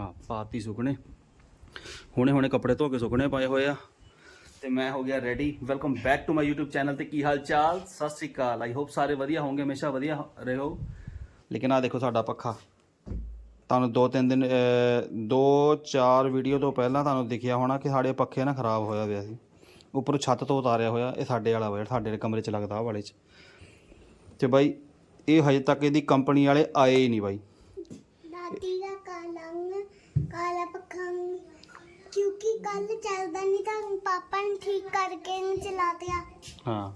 ਹਾਂ, ਪਾਤੀ ਸੁਕਣੇ। ਹੁਣੇ ਹੁਣੇ ਕੱਪੜੇ ਧੋ ਕੇ ਸੁਕਣੇ ਪਾਏ ਹੋਏ ਆ। ਤੇ ਮੈਂ ਹੋ ਗਿਆ ready welcome back to my YouTube channel ਤੇ ਕੀ ਹਾਲ ਚਾਲ ਸਤਿ ਸ੍ਰੀ ਅਕਾਲ। ਆਈ ਹੋਪ ਸਾਰੇ ਵਧੀਆ ਹੋਵੋਗੇ ਹਮੇਸ਼ਾ ਵਧੀਆ ਹੋ- ਰਹੋ। ਲੇਕਿਨ ਆ ਦੇਖੋ ਸਾਡਾ ਪੱਖਾ। ਤੁਹਾਨੂੰ ਦੋ ਤਿੰਨ ਦਿਨ ਦੋ ਚਾਰ ਵੀਡੀਓ ਤੋਂ ਪਹਿਲਾਂ ਤੁਹਾਨੂੰ ਦਿਖਿਆ ਹੋਣਾ ਕਿ ਸਾਡੇ ਪੱਖੇ ਨਾ ਖਰਾਬ ਹੋਇਆ ਹੋਇਆ ਸੀ। ਉੱਪਰੋਂ ਛੱਤ ਤੋਂ ਉਤਾਰਿਆ ਹੋਇਆ, ਇਹ ਸਾਡੇ ਵਾਲਾ ਵਾ ਸਾਡੇ ਕਮਰੇ 'ਚ ਲੱਗਦਾ ਆਹ ਵਾਲੇ 'ਚ। ਤੇ ਬਾਈ, ਇਹ ਹਜੇ ਤੱਕ ਇਹਦੀ ਕੰਪਨੀ ਵਾਲੇ ਆਏ ਹੀ ਨਹੀਂ ਬਾਈ। ਕਾਲਾ ਪੱਖਾ ਕਿਉਂਕਿ ਕੱਲ ਚੱਲਦਾ ਨਹੀਂ ਤਾਂ ਪਾਪਾ ਨੇ ਠੀਕ ਕਰਕੇ ਨਹੀਂ ਚਲਾ ਦਿਆ। ਹਾਂ।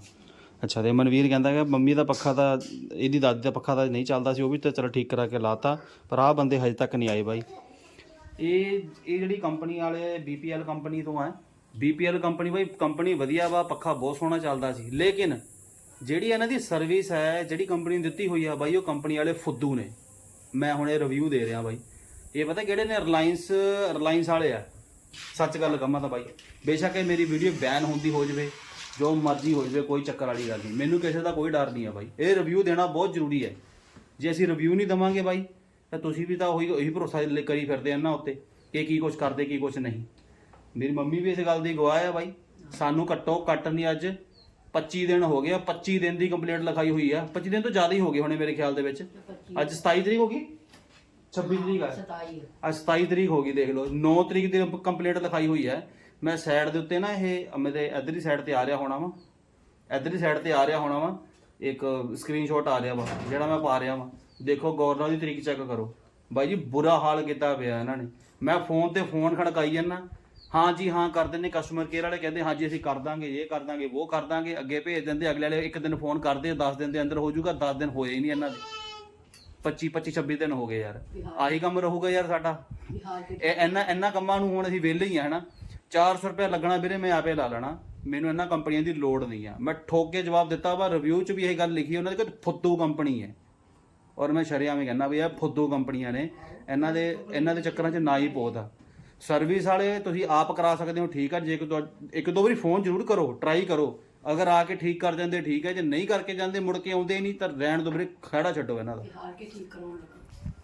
ਅੱਛਾ ਤੇ ਮਨਵੀਰ ਕਹਿੰਦਾ ਕਿ ਮੰਮੀ ਦਾ ਪੱਖਾ ਤਾਂ ਇਹਦੀ ਦਾਦੀ ਦਾ ਪੱਖਾ ਤਾਂ ਨਹੀਂ ਚੱਲਦਾ ਸੀ ਉਹ ਵੀ ਤਾਂ ਚਲੋ ਠੀਕ ਕਰਾ ਕੇ ਲਾਤਾ ਪਰ ਆਹ ਬੰਦੇ ਹਜੇ ਤੱਕ ਨਹੀਂ ਆਏ ਬਾਈ। ਇਹ ਇਹ ਜਿਹੜੀ ਕੰਪਨੀ ਵਾਲੇ BPL ਕੰਪਨੀ ਤੋਂ ਆ BPL ਕੰਪਨੀ ਬਾਈ ਕੰਪਨੀ ਵਧੀਆ ਵਾ ਪੱਖਾ ਬਹੁਤ ਸੋਹਣਾ ਚੱਲਦਾ ਸੀ। ਲੇਕਿਨ ਜਿਹੜੀ ਇਹਨਾਂ ਦੀ ਸਰਵਿਸ ਹੈ ਜਿਹੜੀ ਕੰਪਨੀ ਨੇ ਦਿੱਤੀ ਹੋਈ ਆ ਬਾਈ ਉਹ ਕੰਪਨੀ ਵਾਲੇ ਫੁੱਦੂ ਨੇ। ਮੈਂ ਹੁਣ ਇਹ ਰਿਵਿਊ ਦੇ ਰਿਹਾ ਬਾਈ। ਇਹ ਪਤਾ ਕਿਹੜੇ ਨੇ? ਰਿਲਾਇੰਸ ਰਿਲਾਇੰਸ ਵਾਲੇ ਆ। ਸੱਚ ਗੱਲ ਕਹਾਂ ਤਾਂ ਬਾਈ। ਬੇਸ਼ੱਕ ਇਹ ਮੇਰੀ ਵੀਡੀਓ ਬੈਨ ਹੁੰਦੀ ਹੋ ਜਵੇ, ਜੋ ਮਰਜ਼ੀ ਹੋ ਜਵੇ, ਕੋਈ ਚੱਕਰ ਵਾਲੀ ਗੱਲ ਨਹੀਂ। ਮੈਨੂੰ ਕਿਸੇ ਦਾ ਕੋਈ ਡਰ ਨਹੀਂ ਆ ਬਾਈ। ਇਹ ਰਿਵਿਊ ਦੇਣਾ ਬਹੁਤ ਜ਼ਰੂਰੀ ਹੈ। ਜੇ ਅਸੀਂ ਰਿਵਿਊ ਨਹੀਂ ਦਵਾਂਗੇ ਬਾਈ, ਤਾਂ ਤੁਸੀਂ ਵੀ ਤਾਂ ਉਹੀ ਉਹੀ ਭਰੋਸਾ ਕਰੀ ਫਿਰਦੇ ਆ ਨਾ ਉੱਤੇ, ਕਿ ਕੀ ਕੁਝ ਕਰਦੇ, ਕੀ ਕੁਝ ਨਹੀਂ। ਮੇਰੀ ਮੰਮੀ ਵੀ ਇਸ ਗੱਲ ਦੀ ਗਵਾਹ ਆ ਬਾਈ। ਸਾਨੂੰ ਘੱਟੋ ਘੱਟ ਨਹੀਂ ਅੱਜ 25 ਦਿਨ ਹੋ ਗਏ ਆ। 25 ਦਿਨ ਦੀ ਕੰਪਲੀਟ ਲਿਖਾਈ ਹੋਈ ਆ। 25 ਦਿਨ ਤੋਂ ਜ਼ਿਆਦਾ ਹੀ ਹੋ ਗਏ ਹੋਣੇ ਮੇਰੇ ਖਿਆਲ ਦੇ ਵਿੱਚ। ਅੱਜ 27 ਤਰੀਕ ਹੋ ਗਈ? 26 ਤਰੀਕ ਆ ਅੱਜ 27 ਤਰੀਕ ਹੋ ਗਈ ਦੇਖ ਲਓ। 9 ਤਰੀਕ ਦੀ ਕੰਪਲੀਟ ਲਿਖਾਈ ਹੋਈ ਹੈ। ਮੈਂ ਸਾਈਡ ਦੇ ਉੱਤੇ ਨਾ ਇਹ ਮੇਰੇ ਇਧਰਲੀ ਸਾਈਡ ਤੇ ਆ ਰਿਹਾ ਹੋਣਾ ਵਾ। ਇਧਰਲੀ ਸਾਈਡ ਤੇ ਆ ਰਿਹਾ ਹੋਣਾ ਵਾ। ਇੱਕ ਸਕਰੀਨਸ਼ਾਟ ਆ ਰਿਹਾ ਵਾ ਜਿਹੜਾ ਮੈਂ ਪਾ ਰਿਹਾ ਵਾ। ਦੇਖੋ ਗੌਰ ਨਾਲ ਦੀ ਤਰੀਕ ਚੈੱਕ ਕਰੋ। ਬਾਈ ਜੀ ਬੁਰਾ ਹਾਲ ਕੀਤਾ ਪਿਆ ਇਹਨਾਂ ਨੇ। ਮੈਂ ਫੋਨ ਤੇ ਫੋਨ ਖੜਕਾਈ ਜਾਂਦਾ। ਹਾਂ ਜੀ ਹਾਂ ਕਰ ਦਿੰਦੇ। ਕਸਟਮਰ ਕੇਅਰ ਵਾਲੇ ਕਹਿੰਦੇ ਹਾਂ ਜੀ ਅਸੀਂ ਕਰ ਦਾਂਗੇ ਇਹ ਕਰ ਦਾਂਗੇ ਉਹ ਕਰ ਦਾਂਗੇ। ਅੱਗੇ ਭੇਜ ਦਿੰਦੇ ਅਗਲੇ ਵਾਲੇ ਇੱਕ ਦਿਨ ਫੋਨ ਕਰਦੇ 10 ਦਿਨ ਦੇ ਅੰਦਰ ਹੋ ਜਾਊਗਾ 10 ਦਿਨ ਹੋਏ ਹੀ ਨਹੀਂ ਇਹਨਾਂ ਦੇ। 25 25 26 ਦਿਨ ਹੋ ਗਏ ਯਾਰ। ਆਹੀ ਕੰਮ ਰਹੂਗਾ ਯਾਰ ਸਾਡਾ। ਇਹ ਇੰਨਾ ਇੰਨਾ ਕੰਮਾਂ ਨੂੰ ਹੁਣ ਅਸੀਂ ਵਿਹਲੇ ਹੀ ਆ ਹਨਾ। 400 ਰੁਪਏ ਲੱਗਣਾ ਵੀਰੇ ਮੈਂ ਆਪੇ ਲਾ ਲੈਣਾ। ਮੈਨੂੰ ਇਹਨਾਂ ਕੰਪਨੀਆਂ ਦੀ ਲੋੜ ਨਹੀਂ ਆ। ਮੈਂ ਠੋਕ ਕੇ ਜਵਾਬ ਦਿੱਤਾ ਵਾ ਰਿਵਿਊ 'ਚ ਵੀ ਇਹ ਗੱਲ ਲਿਖੀ ਉਹਨਾਂ ਦੀ ਕਿ ਫੁੱਦੂ ਕੰਪਨੀ ਹੈ। ਔਰ ਮੈਂ ਸ਼ਰਿਆਮ ਹੀ ਕਹਿੰਦਾ ਵੀ ਇਹ ਫੁੱਦੂ ਕੰਪਨੀਆਂ ਨੇ। ਇਹਨਾਂ ਦੇ ਇਹਨਾਂ ਦੇ ਚੱਕਰਾਂ 'ਚ ਨਾ ਹੀ ਆ। ਸਰਵਿਸ ਵਾਲੇ ਤੁਸੀਂ ਆਪ ਕਰਾ ਸਕਦੇ ਹੋ ਠੀਕ ਆ। ਜੇ ਇੱਕ ਦੋ ਵਾਰੀ ਫੋਨ ਜ਼ਰੂਰ ਕਰੋ ਟਰਾਈ ਕਰੋ। ਅਗਰ ਆ ਕੇ ਠੀਕ ਕਰ ਜਾਂਦੇ ਠੀਕ ਹੈ ਜੇ ਨਹੀਂ ਕਰਕੇ ਜਾਂਦੇ ਮੁੜ ਕੇ ਆਉਂਦੇ ਹੀ ਨਹੀਂ ਤਾਂ ਰਹਿਣ ਦੋ ਵੀਰੇ ਖੜਾ ਛੱਡੋ ਇਹਨਾਂ ਦਾ।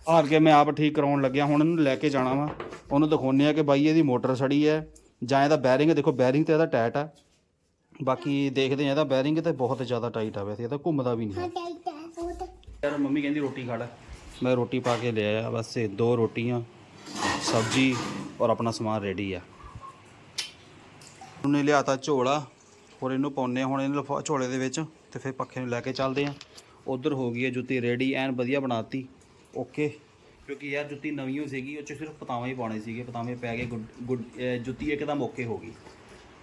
ਹਾਰ ਕੇ ਮੈਂ ਆਪ ਠੀਕ ਕਰਾਉਣ ਲੱਗਿਆ ਹੁਣ ਇਹਨੂੰ ਲੈ ਕੇ ਜਾਣਾ ਵਾ। ਉਹਨੂੰ ਦਿਖਾਉਣੇ ਆ ਕਿ ਬਾਈ ਇਹਦੀ ਮੋਟਰ ਸੜੀ ਹੈ ਜਾਂ ਇਹਦਾ ਬੈਰਿੰਗ ਦੇਖੋ ਬੈਰਿੰਗ ਤੇ ਇਹਦਾ ਟਾਈਟ ਆ। ਬਾਕੀ ਦੇਖਦੇ ਆ ਇਹਦਾ ਬੈਰਿੰਗ ਤੇ ਬਹੁਤ ਜ਼ਿਆਦਾ ਟਾਈਟ ਆ ਵੈਸੇ ਇਹ ਤਾਂ ਘੁੰਮਦਾ ਵੀ ਨਹੀਂ ਹਾਂ ਚਾਹੀਦਾ ਬਹੁਤ। ਯਾਰ ਮੰਮੀ ਕਹਿੰਦੀ ਰੋਟੀ ਖਾ ਲੈ। ਮੈਂ ਰੋਟੀ ਪਾ ਕੇ ਲੈ ਆਇਆ ਬਸ ਇਹ ਦੋ ਰੋਟੀਆਂ ਸਬਜ਼ੀ ਔਰ ਆਪਣਾ ਸਮਾਨ ਰੈਡੀ ਆ। ਉਹਨੇ ਲਿਆਤਾ ਝੋਲਾ ਔਰ ਇਹਨੂੰ ਪਾਉਨੇ ਹੁਣ ਇਹਨੂੰ ਲਿਫਾ- ਝੋਲੇ ਦੇ ਵਿੱਚ ਤੇ ਫਿਰ ਪੱਖੇ ਨੂੰ ਲੈ ਕੇ ਚੱਲਦੇ ਆ ਉਧਰ ਹੋ ਗਈ ਹੈ ਜੁੱਤੀ ਰੈਡੀ ਐਨ ਵਧੀਆ ਬਣਾਤੀ। ਓਕੇ ਕਿਉਂਕਿ ਯਾਰ ਜੁੱਤੀ ਨਵੀਂ ਹੋ ਸੀਗੀ, ਉਹ ਚ ਸਿਰਫ ਪਤਾਵੇਂ ਹੀ ਪਾਉਣੇ ਸੀਗੇ, ਪਤਾਵੇਂ ਪੈ ਗਏ, ਗੁੱਡ ਗੁੱਡ, ਅਹ ਜੁੱਤੀ ਇੱਕਦਮ ਓਕੇ ਹੋ ਗਈ।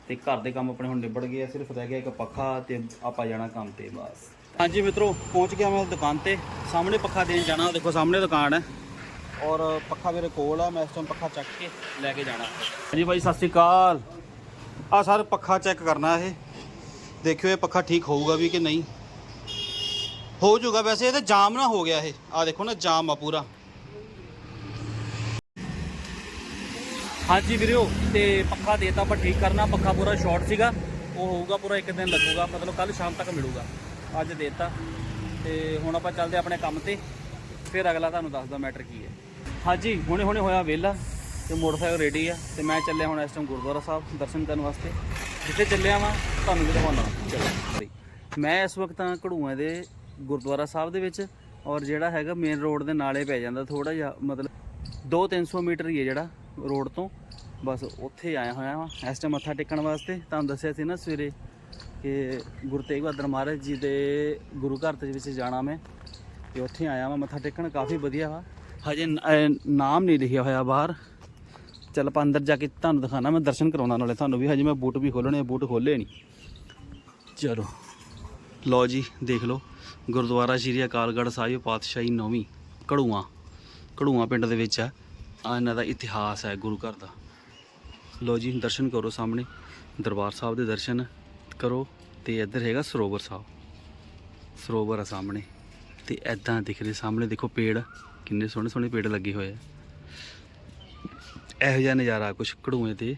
ਤੇ ਘਰ ਦੇ ਕੰਮ ਆਪਣੇ ਹੁਣ ਨਿਬੜ ਗਏ ਆ, ਸਿਰਫ ਰਹਿ ਗਿਆ ਇੱਕ ਪੱਖਾ ਤੇ ਆਪਾਂ ਜਾਣਾ ਕੰਮ ਤੇ ਬਸ। ਹਾਂਜੀ ਮਿੱਤਰੋ, ਪਹੁੰਚ ਗਿਆ ਮੈਂ ਦੁਕਾਨ ਤੇ। ਸਾਹਮਣੇ ਪੱਖਾ ਦੇਣ ਜਾਣਾ, ਦੇਖੋ ਸਾਹਮਣੇ ਦੁਕਾਨ ਹੈ। ਔਰ ਪੱਖਾ ਮੇਰੇ ਕੋਲ ਆ, ਮੈਂ ਇਸ ਟਾਈਮ ਪੱਖਾ ਚੱਕ ਕੇ ਲੈ ਕੇ ਜਾਣਾ। ਹਾਂਜੀ ਭਾਈ, ਸਤਿ ਸ਼੍ਰੀ ਅਕਾਲ। ਆ ਸਰ, ਪੱਖਾ ਚੈੱਕ ਕਰਨਾ ਇਹ। ਦੇਖਿਓ ਇਹ ਪੱਖਾ ਠੀਕ ਹੋਊਗਾ ਵੀ ਕਿ ਨਹੀਂ। ਹੋ ਜਾਊਗਾ ਵੈਸੇ, ਇਹ ਤਾਂ ਜਾਮ ਨਾ ਹੋ ਗਿਆ ਇਹ। ਆ ਦੇਖੋ ਨਾ, ਜਾਮ ਆ ਪੂਰਾ। ਹਾਂਜੀ ਵੀਰਿਓ ਤੇ ਪੱਖਾ ਦੇਤਾ ਆਪਾਂ ਠੀਕ ਕਰਨਾ, ਪੱਖਾ ਪੂਰਾ ਸ਼ਾਰਟ ਸੀਗਾ। ਉਹ ਹੋਊਗਾ ਪੂਰਾ, ਇੱਕ ਦਿਨ ਲੱਗੂਗਾ, ਮਤਲਬ ਕੱਲ ਸ਼ਾਮ ਤੱਕ ਮਿਲੂਗਾ। ਅੱਜ ਦੇਤਾ। ਤੇ ਹੁਣ ਆਪਾਂ ਚੱਲਦੇ ਆਪਣੇ ਕੰਮ ਤੇ। ਫਿਰ ਅਗਲਾ ਤੁਹਾਨੂੰ ਦੱਸਦਾ ਮੈਟਰ ਕੀ ਹੈ। ਹਾਂਜੀ ਹੁਣੇ ਹੁਣੇ ਹੋਇਆ ਵਿਹਲਾ, ਤੇ ਮੋਟਰਸਾਈਕਲ ਰੈਡੀ ਆ। ਤੇ ਮੈਂ ਚੱਲਿਆ ਹੁਣ ਇਸ ਟਾਈਮ ਗੁਰਦੁਆਰਾ ਸਾਹਿਬ, ਦਰਸ਼ਨ ਕਰਨ ਵਾਸਤੇ। ਜਿੱਥੇ ਚੱਲਿਆ ਵਾਂ, ਤੁਹਾਨੂੰ ਵੀ ਦਿਖਾਉਣਾ। ਚਲੋ ਮੈਂ ਇਸ ਵਕਤ ਆ ਘੜੂਆਂ ਦੇ ਗੁਰਦੁਆਰਾ ਸਾਹਿਬ ਦੇ ਵਿੱਚ, ਔਰ ਜਿਹੜਾ ਹੈਗਾ ਮੇਨ ਰੋਡ ਦੇ ਨਾਲੇ ਪੈ ਜਾਂਦਾ ਥੋੜਾ ਜਿਹਾ, ਮਤਲਬ 2-300 ਮੀਟਰ ਹੀ ਹੈ ਜਿਹੜਾ ਰੋਡ ਤੋਂ। ਬਸ ਉੱਥੇ ਆਇਆ ਹੋਇਆ ਵਾਂ, ਇਸ ਟਾਈਮ ਮੱਥਾ ਟੇਕਣ ਵਾਸਤੇ। ਤੁਹਾਨੂੰ ਦੱਸਿਆ ਸੀ ਨਾ ਸਵੇਰੇ ਕਿ ਗੁਰੂ ਤੇਗ ਬਹਾਦਰ ਮਹਾਰਾਜ ਜੀ ਦੇ ਗੁਰੂ ਘਰ ਦੇ ਵਿੱਚ ਜਾਣਾ ਮੈਂ, ਤੇ ਉੱਥੇ ਆਇਆ ਵਾਂ ਮੱਥਾ ਟੇਕਣ। ਕਾਫੀ ਵਧੀਆ ਵਾ। ਹਜੇ ਨਾਮ ਨਹੀਂ ਲਿਖਿਆ ਹੋਇਆ ਬਾਹਰ। ਚੱਲ ਆਪਾਂ ਅੰਦਰ ਜਾ ਕੇ ਤੁਹਾਨੂੰ ਦਿਖਾਣਾ ਮੈਂ ਦਰਸ਼ਨ ਕਰਾਉਣਾ ਨਾਲੇ ਤੁਹਾਨੂੰ ਵੀ ਹਜੇ ਮੈਂ ਬੂਟ ਵੀ ਖੋਲਣੇ ਆ, ਬੂਟ ਖੋਲੇ ਨਹੀਂ। ਚਲੋ ਲਓ ਜੀ ਦੇਖ ਲਓ ਗੁਰਦੁਆਰਾ ਸ਼੍ਰੀ ਅਕਾਲਗੜ੍ਹ ਸਾਹਿਬ ਪਾਤਸ਼ਾਹੀ ਨੌਵੀਂ ਘੜੂਆਂ ਘੜੂਆਂ ਪਿੰਡ ਦੇ ਵਿੱਚ ਆ। ਆ ਇਹਨਾਂ ਦਾ ਇਤਿਹਾਸ ਹੈ ਗੁਰੂ ਘਰ ਦਾ। ਲਓ ਜੀ ਦਰਸ਼ਨ ਕਰੋ ਸਾਹਮਣੇ ਦਰਬਾਰ ਸਾਹਿਬ ਦੇ ਦਰਸ਼ਨ ਕਰੋ ਤੇ ਇੱਧਰ ਹੈਗਾ ਸਰੋਵਰ ਸਾਹਿਬ। ਸਰੋਵਰ ਆ ਸਾਹਮਣੇ ਤੇ ਐਦਾਂ ਦਿਖ ਰਹੇ ਸਾਹਮਣੇ ਦੇਖੋ ਪੇੜ ਕਿੰਨੇ ਸੋਹਣੇ ਸੋਹਣੇ ਪੇੜ ਲੱਗੇ ਹੋਏ ਆ। ਇਹੋ ਜਿਹਾ ਨਜ਼ਾਰਾ ਕੁਛ ਘੜੂਏ ਤੇ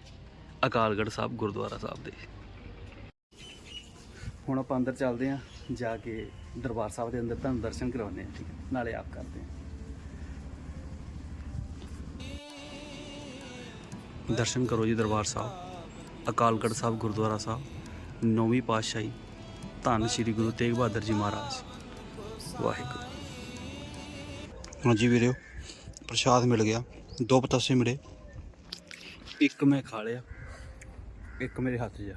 ਅਕਾਲਗੜ੍ਹ ਸਾਹਿਬ, ਗੁਰਦੁਆਰਾ ਸਾਹਿਬ ਦੇ। ਹੁਣ ਆਪਾਂ ਅੰਦਰ ਚੱਲਦੇ ਆਂ ਜਾ ਕੇ ਦਰਬਾਰ ਸਾਹਿਬ ਦੇ ਅੰਦਰ ਤੁਹਾਨੂੰ ਦਰਸ਼ਨ ਕਰਾਉਂਦੇ ਆਂ ਠੀਕ ਹੈ? ਨਾਲੇ ਆਪ ਕਰਦੇ ਆਂ ਦਰਸ਼ਨ ਕਰੋ ਜੀ ਦਰਬਾਰ ਸਾਹਿਬ, ਅਕਾਲਗੜ੍ਹ ਸਾਹਿਬ, ਗੁਰਦੁਆਰਾ ਸਾਹਿਬ, ਨੌਵੀਂ ਪਾਤਸ਼ਾਹੀ, ਧੰਨ ਸ੍ਰੀ ਗੁਰੂ ਤੇਗ ਬਹਾਦਰ ਜੀ ਮਹਾਰਾਜ। ਵਾਹਿਗੁਰੂ। ਹਾਂਜੀ ਵੀਰੋ, ਪ੍ਰਸ਼ਾਦ ਮਿਲ ਗਿਆ। ਦੋ ਪਤਾਸੇ ਮਿਲੇ। ਇੱਕ ਮੈਂ ਖਾ ਲਿਆ। ਇੱਕ ਮੇਰੇ ਹੱਥ 'ਚ ਆ।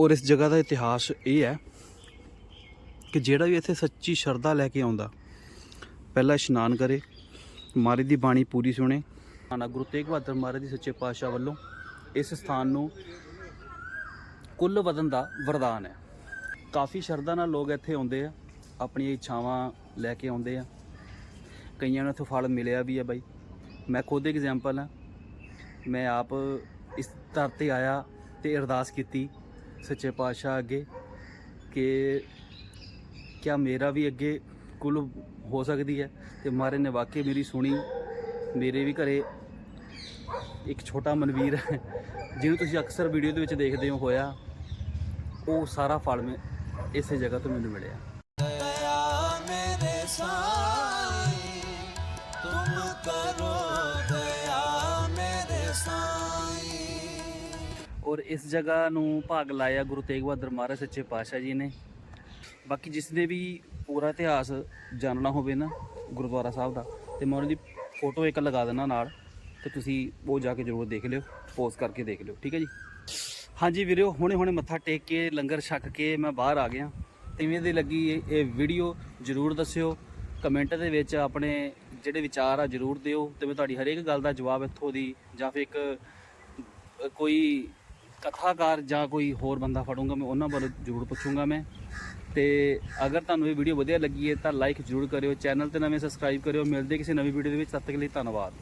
ਔਰ ਇਸ ਜਗ੍ਹਾ ਦਾ ਇਤਿਹਾਸ ਇਹ ਹੈ ਕਿ ਜਿਹੜਾ ਵੀ ਇੱਥੇ ਸੱਚੀ ਸ਼ਰਧਾ ਲੈ ਕੇ ਆਉਂਦਾ ਪਹਿਲਾਂ ਇਸ਼ਨਾਨ ਕਰੇ ਮਾਰੀ ਦੀ ਬਾਣੀ ਪੂਰੀ ਸੁਣੇ। ਆਨਾ ਗੁਰੂ ਤੇਗ ਬਹਾਦਰ ਮਹਾਰਾਜ ਦੀ ਸੱਚੇ ਪਾਤਸ਼ਾਹ ਵੱਲੋਂ ਇਸ ਸਥਾਨ ਨੂੰ ਕੁੱਲ ਵਦਨ ਦਾ ਵਰਦਾਨ ਹੈ। ਕਾਫੀ ਸ਼ਰਧਾ ਨਾਲ ਲੋਕ ਇੱਥੇ ਆਉਂਦੇ ਆ ਆਪਣੀਆਂ ਇੱਛਾਵਾਂ ਲੈ ਕੇ ਆਉਂਦੇ ਆ। ਕਈਆਂ ਨੂੰ ਇੱਥੋਂ ਫਲ ਮਿਲਿਆ ਵੀ ਹੈ ਬਾਈ। ਮੈਂ ਖੁਦ ਐਗਜ਼ਾਮਪਲ ਹਾਂ। ਮੈਂ ਆਪ ਇਸ ਦਰ ਤੇ ਆਇਆ ਤੇ ਅਰਦਾਸ ਕੀਤੀ ਸੱਚੇ ਪਾਤਸ਼ਾਹ ਅੱਗੇ ਕਿ ਕਿਆ ਮੇਰਾ ਵੀ ਅੱਗੇ ਕੁੱਲ ਹੋ ਸਕਦੀ ਹੈ ਤੇ ਮਾਰੇ ਨੇ ਵਾਕਈ ਮੇਰੀ ਸੁਣੀ, ਮੇਰੇ ਵੀ ਘਰੇ ਇੱਕ ਛੋਟਾ ਮਨਵੀਰ ਹੈ, ਜਿਹਨੂੰ ਤੁਸੀਂ ਅਕਸਰ ਵੀਡੀਓ ਦੇ ਵਿੱਚ ਦੇਖਦੇ ਹੋ ਹੋਇਆ, ਉਹ ਸਾਰਾ ਫਲ ਮੈਂ ਇਸੇ ਜਗ੍ਹਾ ਤੋਂ ਮੈਨੂੰ ਮਿਲਿਆ। ਇਸ ਜਗ੍ਹਾ ਨੂੰ ਭਾਗ ਲਾਇਆ ਗੁਰੂ ਤੇਗ ਬਹਾਦਰ ਮਹਾਰਾਜ ਸੱਚੇ ਪਾਤਸ਼ਾਹ ਜੀ ਨੇ। ਬਾਕੀ ਜਿਸ ਨੇ ਵੀ ਪੂਰਾ ਇਤਿਹਾਸ ਜਾਣਨਾ ਹੋਵੇ ਨਾ ਗੁਰਦੁਆਰਾ ਸਾਹਿਬ ਦਾ, ਤੇ ਮੈਂ ਉਹਨਾਂ ਦੀ ਫੋਟੋ ਇੱਕ ਲਗਾ ਦਿੰਦਾ ਨਾਲ, ਤੇ ਤੁਸੀਂ ਉਹ ਜਾ ਕੇ ਜ਼ਰੂਰ ਦੇਖ ਲਿਓ, ਪੋਸਟ ਕਰਕੇ ਦੇਖ ਲਿਓ, ਠੀਕ ਹੈ ਜੀ? ਹਾਂਜੀ ਵੀਰਿਓ ਹੁਣੇ ਹੁਣੇ ਮੱਥਾ ਟੇਕ ਕੇ, ਲੰਗਰ ਛੱਕ ਕੇ ਮੈਂ ਬਾਹਰ ਆ ਗਿਆ। ਕਿਵੇਂ ਦੀ ਲੱਗੀ ਇਹ- ਵੀਡੀਓ ਜ਼ਰੂਰ ਦੱਸਿਓ। ਕਮੈਂਟ ਦੇ ਵਿੱਚ ਆਪਣੇ ਜਿਹੜੇ ਵਿਚਾਰ ਆ ਜ਼ਰੂਰ ਦਿਓ, ਤੇ ਮੈਂ ਤੁਹਾਡੀ ਹਰੇਕ ਗੱਲ ਦਾ ਜਵਾਬ ਇੱਥੋਂ ਦੀ ਜਾਂ ਫਿਰ ਇੱਕ ਕੋਈ ਕਥਾਕਾਰ ਜਾਂ ਕੋਈ ਹੋਰ ਬੰਦਾ ਫੜੂੰਗਾ, ਮੈਂ ਉਹਨਾਂ ਬਾਰੇ ਜ਼ਰੂਰ ਪੁੱਛੂੰਗਾ ਮੈਂ। ਤੇ ਅਗਰ ਤੁਹਾਨੂੰ ਇਹ ਵੀਡੀਓ ਵਧੀਆ ਲੱਗੀ ਹੈ ਤਾਂ ਲਾਈਕ ਜ਼ਰੂਰ ਕਰਿਓ, ਚੈਨਲ ਤੇ ਨਵੇਂ ਸਬਸਕ੍ਰਾਈਬ ਕਰਿਓ। ਮਿਲਦੇ ਕਿਸੇ ਨਵੀਂ ਵੀਡੀਓ ਦੇ ਵਿੱਚ, ਤਦ ਤੱਕ ਲਈ ਧੰਨਵਾਦ।